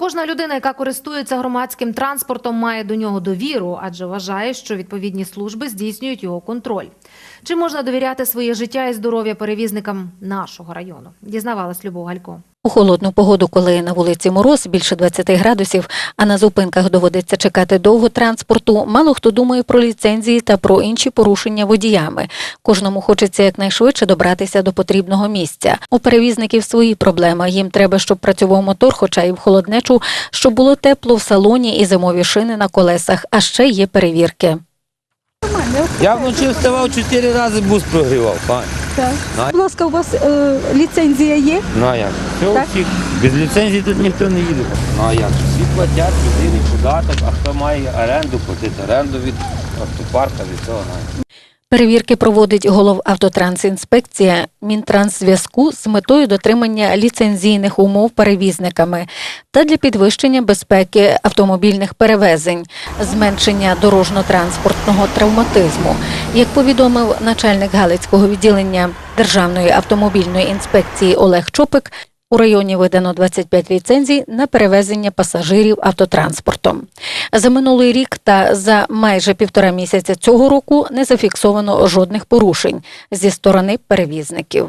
Кожна людина, яка користується громадським транспортом, має до нього довіру, адже вважає, що відповідні служби здійснюють його контроль. Чи можна довіряти своє життя і здоров'я перевізникам нашого району? Дізнавалась Любов Галько. У холодну погоду, коли на вулиці мороз більше 20 градусів, а на зупинках доводиться чекати довго транспорту, мало хто думає про ліцензії та про інші порушення водіями. Кожному хочеться якнайшвидше добратися до потрібного місця. У перевізників свої проблеми. Їм треба, щоб працював мотор, хоча і в холоднечу, щоб було тепло в салоні і зимові шини на колесах. А ще є перевірки. Я вночі вставав чотири рази бус прогрівав, пані. Так. На- Будь ласка, у вас е, ліцензія є? Ну а як? Все Так. всіх. Без ліцензії тут ніхто не їде. Ну а як? Всі платять єдиний податок, а хто має оренду, платить оренду від автопарка, від цього. ну. Перевірки проводить головавтотрансінспекція Мінтрансзв'язку з метою дотримання ліцензійних умов перевізниками та для підвищення безпеки автомобільних перевезень, зменшення дорожньо-транспортного травматизму. Як повідомив начальник Галицького відділення Державної автомобільної інспекції Олег Чопик, у районі видано 25 ліцензій на перевезення пасажирів автотранспортом. За минулий рік та за майже півтора місяця цього року не зафіксовано жодних порушень зі сторони перевізників.